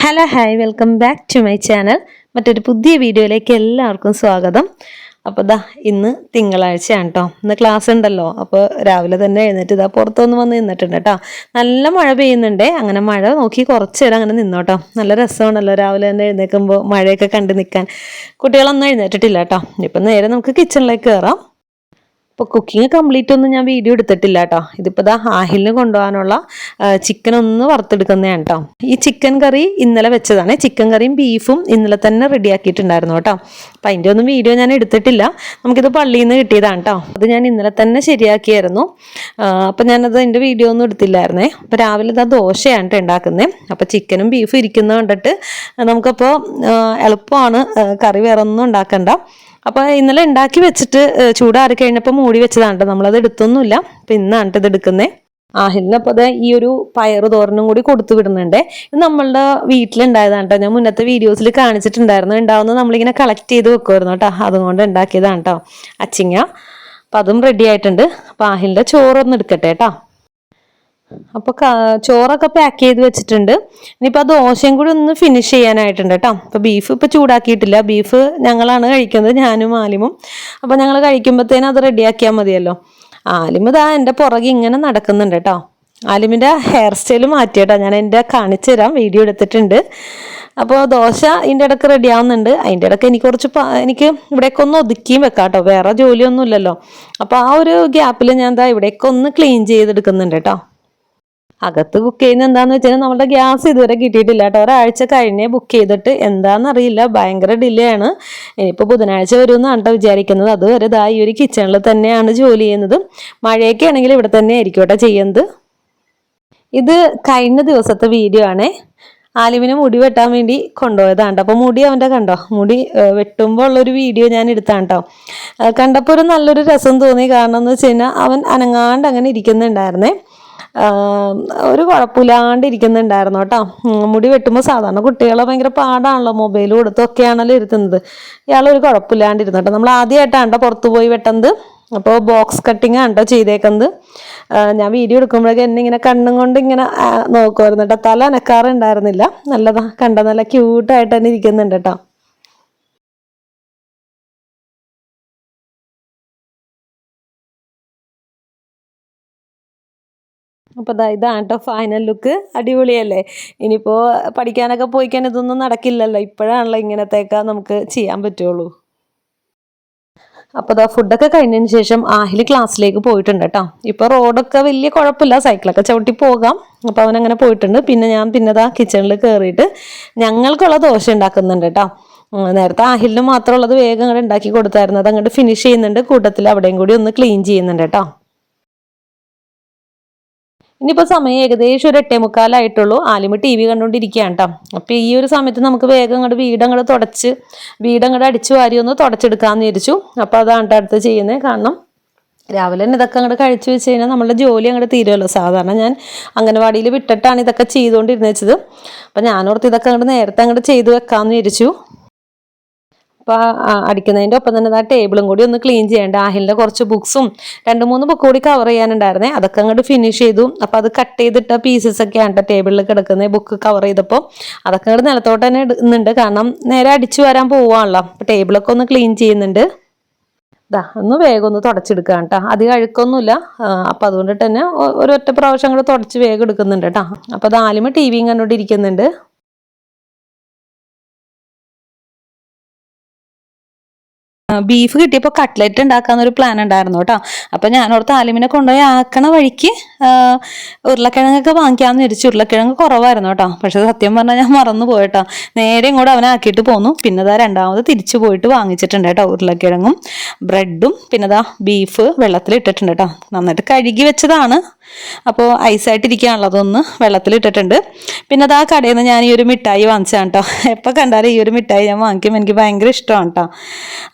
Hello hi welcome back to my channel മറ്റൊരു പുതിയ വീഡിയോയിലേക്ക് എല്ലാവർക്കും സ്വാഗതം. അപ്പോൾ ദാ ഇന്ന് തിങ്കളാഴ്ചയാണ് കേട്ടോ ഇന്ന് ക്ലാസ് ഉണ്ടല്ലോ. അപ്പോൾ രാവിലെ തന്നെ എഴുന്നേറ്റ് ഇതാ പുറത്തൊന്ന് വന്ന് നിന്നിട്ടുണ്ട് കേട്ടോ നല്ല മഴ പെയ്യുന്നുണ്ടേ. അങ്ങനെ മഴ നോക്കി കുറച്ച് നേരം അങ്ങനെ നിന്നോട്ടോ നല്ല രസമാണല്ലോ രാവിലെ തന്നെ എഴുന്നേൽക്കുമ്പോൾ മഴയൊക്കെ കണ്ട് നിൽക്കാൻ കുട്ടികളൊന്നും എഴുന്നേറ്റിട്ടില്ല കേട്ടോ ഇപ്പം നേരെ നമുക്ക് കിച്ചണിലേക്ക് കയറാം ഇപ്പോൾ കുക്കിംഗ് കംപ്ലീറ്റ് ഒന്നും ഞാൻ വീഡിയോ എടുത്തിട്ടില്ല കേട്ടോ ഇതിപ്പോൾ ദാ ആഹിലിന് കൊണ്ടുപോകാനുള്ള ചിക്കൻ ഒന്ന് വറുത്തെടുക്കുന്നതാണ് കേട്ടോ ഈ ചിക്കൻ കറി ഇന്നലെ വെച്ചതാണ്. ചിക്കൻ കറിയും ബീഫും ഇന്നലെ തന്നെ റെഡിയാക്കിയിട്ടുണ്ടായിരുന്നു കേട്ടോ അപ്പം അതിന്റെ ഒന്നും വീഡിയോ ഞാൻ എടുത്തിട്ടില്ല. നമുക്കിത് പള്ളിയിൽ നിന്ന് കിട്ടിയതാണ് കേട്ടോ അത് ഞാൻ ഇന്നലെ തന്നെ ശരിയാക്കിയായിരുന്നു. അപ്പം ഞാനത് അതിന്റെ വീഡിയോ ഒന്നും എടുത്തില്ലായിരുന്നേ. അപ്പോൾ രാവിലെ ഇതാ ദോശയാണ് കേട്ടോ ഉണ്ടാക്കുന്നത് അപ്പോൾ ചിക്കനും ബീഫും ഇരിക്കുന്നത് കണ്ടിട്ട് നമുക്കപ്പോൾ എളുപ്പമാണ് കറി വേറെ ഒന്നും ഉണ്ടാക്കണ്ട. അപ്പോൾ ഇന്നലെ ഉണ്ടാക്കി വെച്ചിട്ട് ചൂടാറി കഴിഞ്ഞപ്പോൾ മൂടി വെച്ചതാണ് കേട്ടോ നമ്മളത് എടുത്തൊന്നുമില്ല. അപ്പം ഇന്നാണ് ഇത് എടുക്കുന്നത് ആഹിലിന് അപ്പോൾ അത് ഈ ഒരു പയർ തോരനും കൂടി കൊടുത്തു വിടുന്നുണ്ട്. ഇത് നമ്മളുടെ വീട്ടിലുണ്ടായതാണ് കേട്ടോ ഞാൻ മുന്നത്തെ വീഡിയോസിൽ കാണിച്ചിട്ടുണ്ടായിരുന്നു. ഉണ്ടാവുന്നത് നമ്മളിങ്ങനെ കളക്ട് ചെയ്ത് വെക്കുമായിരുന്നു കേട്ടോ. അതുകൊണ്ട് ഉണ്ടാക്കിയതാണ് കേട്ടോ അച്ചിങ്ങ. അപ്പം അതും റെഡി ആയിട്ടുണ്ട്. അപ്പം ആഹിലിന്റെ ചോറൊന്ന് എടുക്കട്ടെ കേട്ടോ. അപ്പോൾ ചോറൊക്കെ പാക്ക് ചെയ്ത് വെച്ചിട്ടുണ്ട്. ഇനിയിപ്പോൾ ആ ദോശയും കൂടി ഒന്ന് ഫിനിഷ് ചെയ്യാനായിട്ടുണ്ട് കേട്ടോ അപ്പോൾ ബീഫ് ഇപ്പോൾ ചൂടാക്കിയിട്ടില്ല. ബീഫ് ഞങ്ങളാണ് കഴിക്കുന്നത് ഞാനും ആലിമും. അപ്പോൾ ഞങ്ങൾ കഴിക്കുമ്പോഴത്തേനും അത് റെഡിയാക്കിയാൽ മതിയല്ലോ. ആലിമ് ഇതാ എന്റെ പുറകെ ഇങ്ങനെ നടക്കുന്നുണ്ട് കേട്ടോ ആലിമിന്റെ ഹെയർ സ്റ്റൈൽ മാറ്റിയേട്ടോ ഞാൻ എന്റെ കാണിച്ചു തരാം. വീഡിയോ എടുത്തിട്ടുണ്ട്. അപ്പോൾ ദോശ ഇതിന്റെ ഇടയ്ക്ക് റെഡി ആവുന്നുണ്ട്. അതിന്റെ ഇടയ്ക്ക് എനിക്ക് കുറച്ച് എനിക്ക് ഇവിടേക്ക് ഒന്ന് ഒതുക്കിയും വെക്കാം കേട്ടോ വേറെ ജോലിയൊന്നും ഇല്ലല്ലോ അപ്പോൾ ആ ഒരു ഗ്യാപ്പിൽ ഞാൻ എന്താ ഇവിടേക്ക് ഒന്ന് ക്ലീൻ ചെയ്തെടുക്കുന്നുണ്ട് കേട്ടോ അകത്ത് ബുക്ക് ചെയ്യുന്ന എന്താന്ന് വെച്ചാൽ നമ്മുടെ ഗ്യാസ് ഇതുവരെ കിട്ടിയിട്ടില്ല കേട്ടോ. ഒരാഴ്ച കഴിഞ്ഞേ ബുക്ക് ചെയ്തിട്ട് എന്താണെന്നറിയില്ല ഭയങ്കര ഡിലേ ആണ്. ഇനിയിപ്പോൾ ബുധനാഴ്ച വരുമെന്നാണ് കേട്ടോ വിചാരിക്കുന്നത്. അതുവരെ ഇതാ ഈ ഒരു കിച്ചണിൽ തന്നെയാണ് ജോലി ചെയ്യുന്നത്. മഴയൊക്കെ ആണെങ്കിൽ ഇവിടെ തന്നെ ആയിരിക്കും കേട്ടോ ചെയ്യുന്നത്. ഇത് കഴിഞ്ഞ ദിവസത്തെ വീഡിയോ ആണേ. ആലിമിനെ മുടി വെട്ടാൻ വേണ്ടി കൊണ്ടുപോയതാണ് അപ്പോൾ മുടി അവന്റെ കണ്ടോ? മുടി വെട്ടുമ്പോൾ ഉള്ളൊരു വീഡിയോ ഞാൻ എടുത്താണ് കേട്ടോ. കണ്ടപ്പോൾ ഒരു നല്ലൊരു രസം തോന്നി. കാരണം എന്ന് വെച്ച് കഴിഞ്ഞാൽ അവൻ അനങ്ങാണ്ട് അങ്ങനെ ഇരിക്കുന്നുണ്ടായിരുന്നേ. ഒരു കുഴപ്പമില്ലാണ്ടിരിക്കുന്നുണ്ടായിരുന്നു കേട്ടോ. മുടി വെട്ടുമ്പോൾ സാധാരണ കുട്ടികളെ ഭയങ്കര പാടാണല്ലോ മൊബൈൽ കൊടുത്തൊക്കെയാണല്ലോ ഇരുത്തുന്നത്. ഇയാളൊരു കുഴപ്പമില്ലാണ്ടിരുന്നു കേട്ടോ. നമ്മൾ ആദ്യമായിട്ടാണ് പുറത്ത് പോയി വെട്ടുന്നത്. അപ്പോൾ ബോക്സ് കട്ടിങ് ആണ്ടോ ചെയ്തേക്കുന്നത്. ഞാൻ വീഡിയോ എടുക്കുമ്പോഴേക്കും എന്നെ ഇങ്ങനെ കണ്ണും കൊണ്ട് ഇങ്ങനെ നോക്കുമായിരുന്നു കേട്ടോ. തല അനക്കാറുണ്ടായിരുന്നില്ല. നല്ലതാ കണ്ട നല്ല ക്യൂട്ടായിട്ട് തന്നെ ഇരിക്കുന്നുണ്ട് കേട്ടോ. അപ്പോൾ ദാ ഇതാണ് ഫൈനൽ ലുക്ക് അടിപൊളിയല്ലേ? ഇനിയിപ്പോൾ പഠിക്കാനൊക്കെ പോയിക്കാൻ ഇതൊന്നും നടക്കില്ലല്ലോ. ഇപ്പോഴാണല്ലോ ഇങ്ങനത്തെയൊക്കെ നമുക്ക് ചെയ്യാൻ പറ്റുള്ളൂ. അപ്പോൾ അതാ ഫുഡൊക്കെ കഴിഞ്ഞതിന് ശേഷം ആഹിൽ ക്ലാസ്സിലേക്ക് പോയിട്ടുണ്ട് കേട്ടോ ഇപ്പോൾ റോഡൊക്കെ വലിയ കുഴപ്പമില്ല. സൈക്കിളൊക്കെ ചവിട്ടി പോകാം. അപ്പോൾ അവൻ അങ്ങനെ പോയിട്ടുണ്ട്. പിന്നെ ഞാൻ പിന്നെ ദാ കിച്ചണിൽ കയറിയിട്ട് ഞങ്ങൾക്കുള്ള ദോശ ഉണ്ടാക്കുന്നുണ്ട് കേട്ടോ നേരത്തെ ആഹിലിന് മാത്രമുള്ളത് വേഗം അങ്ങോട്ട് ഉണ്ടാക്കി കൊടുത്തായിരുന്നു. അത് അങ്ങോട്ട് ഫിനിഷ് ചെയ്യുന്നുണ്ട്. കൂട്ടത്തിൽ അവിടെയും കൂടി ഒന്ന് ക്ലീൻ ചെയ്യുന്നുണ്ട് കേട്ടോ ഇനിയിപ്പോൾ സമയം ഏകദേശം ഒരു എട്ടേ മുക്കാലായിട്ടുള്ളൂ. ആലിമ ടി വി കണ്ടുകൊണ്ടിരിക്കുകയാണ് കേട്ടോ അപ്പോൾ ഈ ഒരു സമയത്ത് നമുക്ക് വേഗം അങ്ങോട്ട് വീട് തുടച്ച് വീട് അങ്ങോട്ട് അടിച്ചു വാരി ഒന്ന് തുടച്ചെടുക്കാമെന്ന് വിചാരിച്ചു. അപ്പോൾ അതാണ് അടുത്ത് ചെയ്യുന്നത്. കാരണം രാവിലെ തന്നെ ഇതൊക്കെ അങ്ങോട്ട് കഴിച്ചു വെച്ച് കഴിഞ്ഞാൽ നമ്മളുടെ ജോലി അങ്ങോട്ട് തീരുമല്ലോ സാധാരണ ഞാൻ അംഗനവാടിയിൽ വിട്ടിട്ടാണ് ഇതൊക്കെ ചെയ്തുകൊണ്ടിരുന്നത് അപ്പം ഞാനോർത്ത് ഇതൊക്കെ അങ്ങോട്ട് നേരത്തെ അങ്ങോട്ട് ചെയ്തു വെക്കാമെന്ന് വിചാരിച്ചു. അപ്പോൾ അടിക്കുന്നതിന്റെ ഒപ്പം തന്നെ ആ ടേബിളും കൂടി ഒന്ന് ക്ലീൻ ചെയ്യേണ്ട. ആഹിലിന്റെ കുറച്ച് ബുക്സും രണ്ട് മൂന്ന് ബുക്ക് കൂടി കവർ ചെയ്യാനുണ്ടായിരുന്നേ. അതൊക്കെ അങ്ങോട്ട് ഫിനിഷ് ചെയ്തു. അപ്പോൾ അത് കട്ട് ചെയ്തിട്ട പീസസ് ഒക്കെ ആണ് ടേബിളിൽ കിടക്കുന്നത് ബുക്ക് കവർ ചെയ്തപ്പോൾ അതൊക്കെ അങ്ങോട്ട് നിലത്തോട്ട് തന്നെ ഇടുന്നുണ്ട് കാരണം നേരെ അടിച്ചു വരാൻ പോവാണല്ലോ. അപ്പോൾ ടേബിളൊക്കെ ഒന്ന് ക്ലീൻ ചെയ്യുന്നുണ്ട്. ഇതാ ഒന്ന് വേഗം ഒന്ന് തുടച്ചെടുക്കാം കേട്ടോ അധികം അഴുക്കൊന്നുമില്ല. അപ്പം അതുകൊണ്ട് തന്നെ ഒരൊറ്റ പ്രാവശ്യം അങ്ങോട്ട് തുടച്ച് വേഗം എടുക്കുന്നുണ്ട് കേട്ടോ അപ്പോൾ ദാലിമ ടി വിയും കണ്ടുകൊണ്ടിരിക്കുന്നുണ്ട്. ബീഫ് കിട്ടിയപ്പോൾ കട്ട്ലറ്റ് ഉണ്ടാക്കാന്നൊരു പ്ലാൻ ഉണ്ടായിരുന്നു കേട്ടോ. അപ്പം ഞാനോർത്ത് ആലിമിനെ കൊണ്ടുപോയി ആക്കണ വഴിക്ക് ഉരുളക്കിഴങ്ങൊക്കെ വാങ്ങിക്കാമെന്ന് വിചാരിച്ചു ഉരുളക്കിഴങ്ങ് കുറവായിരുന്നു കേട്ടോ. പക്ഷേ സത്യം പറഞ്ഞാൽ ഞാൻ മറന്നു പോയിട്ടോ നേരെ ഇങ്ങോട്ട് അവനെ ആക്കിയിട്ട് പോന്നു. പിന്നെ ദാ രണ്ടാമത് തിരിച്ചു പോയിട്ട് വാങ്ങിച്ചിട്ടുണ്ട് കേട്ടോ ഉരുളക്കിഴങ്ങും ബ്രെഡും പിന്നെ ദാ ബീഫ് വെള്ളത്തിൽ ഇട്ടിട്ടുണ്ട് കേട്ടോ. നന്നായിട്ട് കഴുകി വെച്ചതാണ്. അപ്പോൾ ഐസായിട്ടിരിക്കുകയാണല്ലോ അതൊന്ന് വെള്ളത്തിലിട്ടിട്ടുണ്ട്. പിന്നെ അത് ആ കടയിൽ നിന്ന് ഞാൻ ഈ ഒരു മിഠായി വാങ്ങിച്ചതാണ് കേട്ടോ എപ്പോൾ കണ്ടാലും ഈ ഒരു മിഠായി ഞാൻ വാങ്ങിക്കും എനിക്ക് ഭയങ്കര ഇഷ്ടമാണ് കേട്ടോ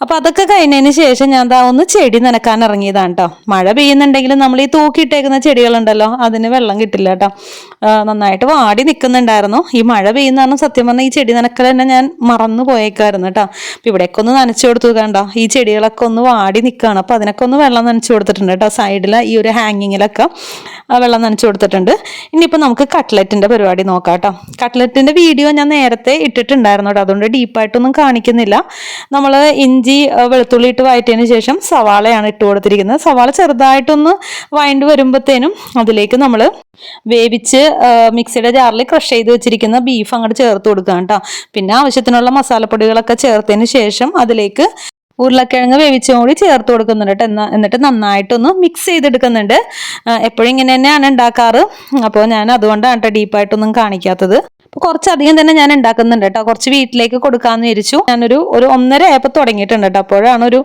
അപ്പോൾ അതൊക്കെ കഴിഞ്ഞതിന് ശേഷം ഞാൻ ദാ ഒന്ന് ചെടി നനക്കാൻ ഇറങ്ങിയതാണ് കേട്ടോ മഴ പെയ്യുന്നുണ്ടെങ്കിലും നമ്മൾ ഈ തൂക്കിയിട്ടേക്കുന്ന ചെടികളുണ്ടല്ലോ അതിന് വെള്ളം കിട്ടില്ല കേട്ടോ നന്നായിട്ട് വാടി നിൽക്കുന്നുണ്ടായിരുന്നു. ഈ മഴ പെയ്യുന്ന കാരണം സത്യം പറഞ്ഞാൽ ഈ ചെടി നനക്കൽ തന്നെ ഞാൻ മറന്നു പോയേക്കായിരുന്നു കേട്ടോ അപ്പോൾ ഇവിടേക്ക് ഒന്ന് നനച്ചു കൊടുത്തു കണ്ടോ ഈ ചെടികളൊക്കെ ഒന്ന് വാടി നിൽക്കുകയാണ്. അപ്പോൾ അതിനൊക്കെ ഒന്ന് വെള്ളം നനച്ചു കൊടുത്തിട്ടുണ്ട് കേട്ടോ സൈഡിൽ ഈ ഒരു ഹാങ്ങിങ്ങിലൊക്കെ വെള്ളം നനച്ചു കൊടുത്തിട്ടുണ്ട്. ഇനിയിപ്പോൾ നമുക്ക് കട്ട്ലറ്റിന്റെ പരിപാടി നോക്കാം കേട്ടോ കട്ട്ലറ്റിന്റെ വീഡിയോ ഞാൻ നേരത്തെ ഇട്ടിട്ടുണ്ടായിരുന്നു കേട്ടോ. അതുകൊണ്ട് ഡീപ്പായിട്ടൊന്നും കാണിക്കുന്നില്ല. നമ്മൾ ഇഞ്ചി വെളുത്തുള്ളി ഇട്ട് വഴറ്റിയതിന് ശേഷം സവാളയാണ് ഇട്ട് കൊടുത്തിരിക്കുന്നത്. സവാള ചെറുതായിട്ടൊന്ന് വഴണ്ട് വരുമ്പോഴത്തേനും അതിലേക്ക് നമ്മൾ വേവിച്ച് മിക്സിയുടെ ജാറിൽ ക്രഷ് ചെയ്ത് വെച്ചിരിക്കുന്ന ബീഫ് അങ്ങോട്ട് ചേർത്ത് കൊടുക്കുക കേട്ടോ. പിന്നെ ആവശ്യത്തിനുള്ള മസാലപ്പൊടികളൊക്കെ ചേർത്തതിന് ശേഷം അതിലേക്ക് ഉരുളക്കിഴങ്ങ് വേവിച്ചും കൂടി ചേർത്ത് കൊടുക്കുന്നുണ്ട് കേട്ടോ. എന്നാ എന്നിട്ട് നന്നായിട്ടൊന്ന് മിക്സ് ചെയ്തെടുക്കുന്നുണ്ട്. എപ്പോഴും ഇങ്ങനെ തന്നെയാണ് ഉണ്ടാക്കാറ്. അപ്പോൾ ഞാൻ അതുകൊണ്ടാണ് കേട്ടോ ഡീപ്പായിട്ടൊന്നും കാണിക്കാത്തത്. കുറച്ചധികം തന്നെ ഞാൻ ഉണ്ടാക്കുന്നുണ്ട് കേട്ടോ. കുറച്ച് വീട്ടിലേക്ക് കൊടുക്കാമെന്ന് വിചാരിച്ചു. ഞാനൊരു ഒരു ഒന്നര ആയപ്പോൾ തുടങ്ങിയിട്ടുണ്ട് കേട്ടോ. അപ്പോഴാണ് ഒരു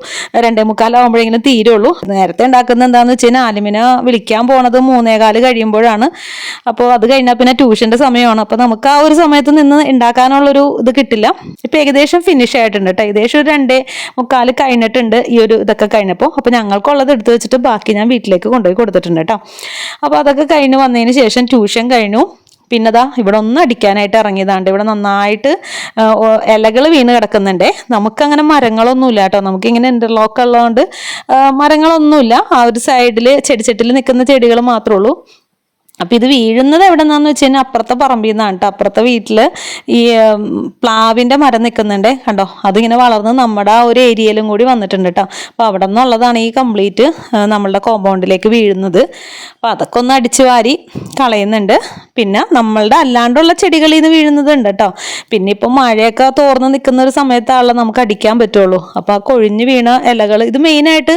രണ്ടേ മുക്കാലാവുമ്പോഴെങ്കിലും തീരുള്ളൂ. നേരത്തെ ഉണ്ടാക്കുന്നത് എന്താണെന്ന് വെച്ച് കഴിഞ്ഞാൽ ആലിമിന വിളിക്കാൻ പോണത് മൂന്നേകാൽ കഴിയുമ്പോഴാണ്. അപ്പോൾ അത് കഴിഞ്ഞാൽ പിന്നെ ട്യൂഷന്റെ സമയമാണ്. അപ്പോൾ നമുക്ക് ആ ഒരു സമയത്ത് നിന്ന് ഉണ്ടാക്കാനുള്ളൊരു ഇത് കിട്ടില്ല. ഇപ്പം ഏകദേശം ഫിനിഷ് ആയിട്ടുണ്ട് കേട്ടോ. ഏകദേശം ഒരു രണ്ടേ മുക്കാൽ കഴിഞ്ഞിട്ടുണ്ട് ഈ ഒരു ഇതൊക്കെ കഴിഞ്ഞപ്പോൾ അപ്പോൾ ഞങ്ങൾക്കുള്ളത് എടുത്ത് വെച്ചിട്ട് ബാക്കി ഞാൻ വീട്ടിലേക്ക് കൊണ്ടുപോയി കൊടുത്തിട്ടുണ്ട് കേട്ടോ. അപ്പോൾ അതൊക്കെ കഴിഞ്ഞ് വന്നതിന് ശേഷം ട്യൂഷൻ കഴിഞ്ഞു. പിന്നെതാ ഇവിടെ ഒന്ന് അടിക്കാനായിട്ട് ഇറങ്ങിയതാണ്ട്. ഇവിടെ നന്നായിട്ട് ഇലകൾ വീണ് കിടക്കുന്നുണ്ടേ. നമുക്കങ്ങനെ മരങ്ങളൊന്നുമില്ല കേട്ടോ. നമുക്കിങ്ങനെ ഇന്റർലോക്ക് ഉള്ളതുകൊണ്ട് മരങ്ങളൊന്നുമില്ല. ആ ഒരു സൈഡിൽ ചെടിച്ചട്ടിൽ നിൽക്കുന്ന ചെടികൾ മാത്രമേ ഉള്ളൂ. അപ്പം ഇത് വീഴുന്നത് എവിടെ നിന്നാന്ന് വെച്ച് കഴിഞ്ഞാൽ അപ്പുറത്തെ പറമ്പിൽ നിന്നാണ് കേട്ടോ അപ്പുറത്തെ വീട്ടിൽ ഈ പ്ലാവിന്റെ മരം നിൽക്കുന്നുണ്ട് കണ്ടോ? അതിങ്ങനെ വളർന്ന് നമ്മുടെ ആ ഒരു ഏരിയയിലും കൂടി വന്നിട്ടുണ്ട് കേട്ടോ അപ്പോൾ അവിടെ നിന്നുള്ളതാണ് ഈ കംപ്ലീറ്റ് നമ്മളുടെ കോമ്പൗണ്ടിലേക്ക് വീഴുന്നത്. അപ്പോൾ അതൊക്കെ ഒന്ന് അടിച്ചു വാരി കളയുന്നുണ്ട്. പിന്നെ നമ്മളുടെ അല്ലാണ്ടുള്ള ചെടികളിൽ നിന്ന് വീഴുന്നതുണ്ട് കേട്ടോ പിന്നെ ഇപ്പം മഴയൊക്കെ തോർന്ന് നിൽക്കുന്ന ഒരു സമയത്താണല്ലോ നമുക്ക് അടിക്കാൻ പറ്റുള്ളൂ. അപ്പോൾ ആ കൊഴിഞ്ഞ് വീണ ഇലകൾ ഇത് മെയിനായിട്ട്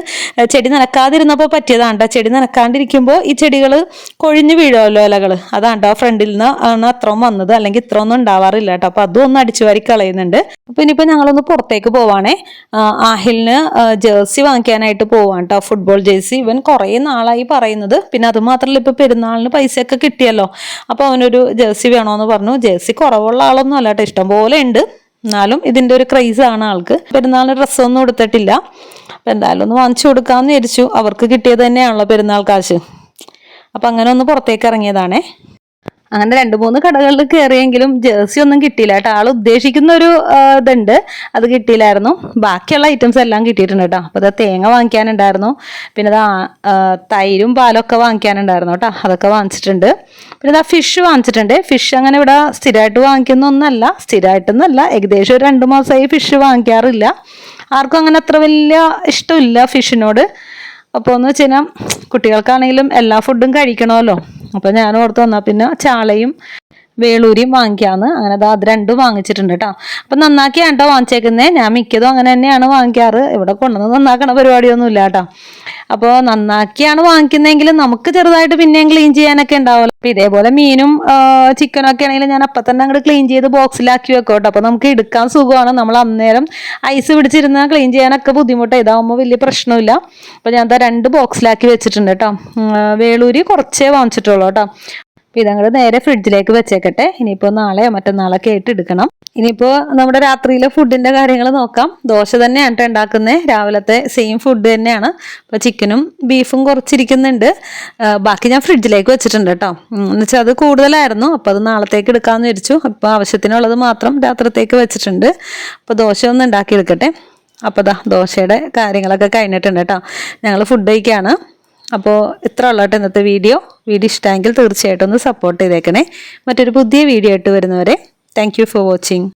ചെടി നനക്കാതിരുന്നപ്പോൾ പറ്റിയതാണ് കേട്ടോ ചെടി നനക്കാണ്ടിരിക്കുമ്പോൾ ഈ ചെടികൾ കൊഴിഞ്ഞു വീഴുമല്ലോ ഇലകൾ അതാണ് കേട്ടോ ഫ്രണ്ടിൽ നിന്ന് ആണ് അത്രയും വന്നത്. അല്ലെങ്കിൽ ഇത്ര ഒന്നും ഉണ്ടാവാറില്ല കേട്ടോ. അപ്പോൾ അതും ഒന്ന് അടിച്ചു വാരി കളയുന്നുണ്ട്. അപ്പോൾ ഇനിയിപ്പോൾ ഞങ്ങളൊന്ന് പുറത്തേക്ക് പോവാണേ. ആഹിലിന് ജേഴ്സി വാങ്ങിക്കാനായിട്ട് പോവാണ് കേട്ടോ. Football jersey. ഇവൻ കുറേ നാളായി പറയുന്നത്. പിന്നെ അത് മാത്രമല്ല ഇപ്പോൾ പെരുന്നാളിന് പൈസയൊക്കെ കിട്ടിയല്ലോ. അപ്പോൾ അവനൊരു ജേഴ്സി വേണമെന്ന് പറഞ്ഞു. ജേഴ്സി കുറവുള്ള ആളൊന്നും അല്ല കേട്ടോ. ഇഷ്ടം പോലെ ഉണ്ട്. എന്നാലും ഇതിന്റെ ഒരു ക്രൈസ് ആണ് ആൾക്ക്. പെരുന്നാളിന് ഡ്രസ്സൊന്നും എടുത്തിട്ടില്ല. അപ്പം എന്തായാലും ഒന്ന് വാങ്ങിച്ചു കൊടുക്കാമെന്ന് വിചാരിച്ചു. അവർക്ക് കിട്ടിയത് തന്നെയാണല്ലോ പെരുന്നാൾ കാശ്. അപ്പം അങ്ങനെ ഒന്ന് പുറത്തേക്ക് ഇറങ്ങിയതാണ്. അങ്ങനെ രണ്ട് മൂന്ന് കടകളിൽ കയറിയെങ്കിലും ജേഴ്സി ഒന്നും കിട്ടിയില്ല കേട്ടോ. ആൾ ഉദ്ദേശിക്കുന്ന ഒരു ഇതുണ്ട്. അത് കിട്ടിയില്ലായിരുന്നു. ബാക്കിയുള്ള ഐറ്റംസ് എല്ലാം കിട്ടിയിട്ടുണ്ട് കേട്ടോ. അപ്പോൾ അത് തേങ്ങ വാങ്ങിക്കാനുണ്ടായിരുന്നു. പിന്നെ അത് തൈരും പാലൊക്കെ വാങ്ങിക്കാനുണ്ടായിരുന്നു കേട്ടോ. അതൊക്കെ വാങ്ങിച്ചിട്ടുണ്ട്. പിന്നെ ഇതാ ഫിഷ് വാങ്ങിച്ചിട്ടുണ്ട്. ഫിഷ് അങ്ങനെ ഇവിടെ സ്ഥിരമായിട്ട് വാങ്ങിക്കുന്ന ഒന്നല്ല സ്ഥിരമായിട്ടൊന്നല്ല. ഏകദേശം ഒരു രണ്ട് മാസമായി ഫിഷ് വാങ്ങിക്കാറില്ല. ആർക്കും അങ്ങനെ അത്ര വലിയ ഇഷ്ടമില്ല ഫിഷിനോട് അപ്പോൾ എന്ന് വെച്ച് കഴിഞ്ഞാൽ കുട്ടികൾക്കാണെങ്കിലും എല്ലാ ഫുഡും കഴിക്കണമല്ലോ. അപ്പോൾ ഞാൻ ഓർത്ത് വന്നാൽ പിന്നെ ചാളയും വേളൂരിയും വാങ്ങിക്കാന്ന്. അങ്ങനെ അത് രണ്ടും വാങ്ങിച്ചിട്ടുണ്ട് കേട്ടോ അപ്പം നന്നാക്കിയാണ് കേട്ടോ വാങ്ങിച്ചേക്കുന്നത് ഞാൻ മിക്കതും അങ്ങനെ തന്നെയാണ് വാങ്ങിക്കാറ്. ഇവിടെ കൊണ്ടുവന്ന് നന്നാക്കണ പരിപാടിയൊന്നും ഇല്ല കേട്ടോ അപ്പോൾ നന്നാക്കിയാണ് വാങ്ങിക്കുന്നതെങ്കിൽ നമുക്ക് ചെറുതായിട്ട് പിന്നെയും ക്ലീൻ ചെയ്യാനൊക്കെ ഉണ്ടാവുമല്ലോ. അപ്പം ഇതേപോലെ മീനും ചിക്കനും ഒക്കെ ആണെങ്കിലും ഞാൻ അപ്പം തന്നെ അങ്ങോട്ട് ക്ലീൻ ചെയ്ത് ബോക്സിലാക്കി വെക്കും കേട്ടോ അപ്പോൾ നമുക്ക് എടുക്കാൻ സുഖമാണ്. നമ്മൾ അന്നേരം ഐസ് പിടിച്ചിരുന്ന ക്ലീൻ ചെയ്യാനൊക്കെ ബുദ്ധിമുട്ട്. ഇതാവുമ്പോൾ വലിയ പ്രശ്നമില്ല. അപ്പോൾ ഞാൻ രണ്ട് ബോക്സിലാക്കി വെച്ചിട്ടുണ്ട് കേട്ടോ വേളൂരി കുറച്ചേ വാങ്ങിച്ചിട്ടുള്ളൂ കേട്ടോ അപ്പോൾ ഇതങ്ങൾ നേരെ ഫ്രിഡ്ജിലേക്ക് വെച്ചേക്കട്ടെ. ഇനിയിപ്പോൾ നാളെയോ മറ്റന്നാളൊക്കെ ആയിട്ട് എടുക്കണം. ഇനിയിപ്പോൾ നമ്മുടെ രാത്രിയിലെ ഫുഡിന്റെ കാര്യങ്ങൾ നോക്കാം. ദോശ തന്നെയാണ് കേട്ടോ ഉണ്ടാക്കുന്നത് രാവിലത്തെ സെയിം ഫുഡ് തന്നെയാണ്. അപ്പോൾ ചിക്കനും ബീഫും കുറച്ചിരിക്കുന്നുണ്ട്. ബാക്കി ഞാൻ ഫ്രിഡ്ജിലേക്ക് വെച്ചിട്ടുണ്ട് കേട്ടോ എന്നുവെച്ചാൽ അത് കൂടുതലായിരുന്നു. അപ്പോൾ അത് നാളത്തേക്ക് എടുക്കാമെന്ന് വിചാരിച്ചു. അപ്പോൾ ആവശ്യത്തിനുള്ളത് മാത്രം രാത്രിത്തേക്ക് വെച്ചിട്ടുണ്ട്. അപ്പോൾ ദോശ ഒന്ന് ഉണ്ടാക്കിയെടുക്കട്ടെ. അപ്പോൾ ദാ ദോശയുടെ കാര്യങ്ങളൊക്കെ കഴിഞ്ഞിട്ടുണ്ട് കേട്ടോ ഞങ്ങൾ ഫുഡ് കഴിക്കുകയാണ് അപ്പോൾ ഇത്ര ഉള്ള കേട്ടോ ഇന്നത്തെ വീഡിയോ. വീഡിയോ ഇഷ്ടമെങ്കിൽ തീർച്ചയായിട്ടും ഒന്ന് സപ്പോർട്ട് ചെയ്തേക്കണേ. മറ്റൊരു പുതിയ വീഡിയോ ആയിട്ട് വരുന്നവരെ താങ്ക് ഫോർ വാച്ചിങ്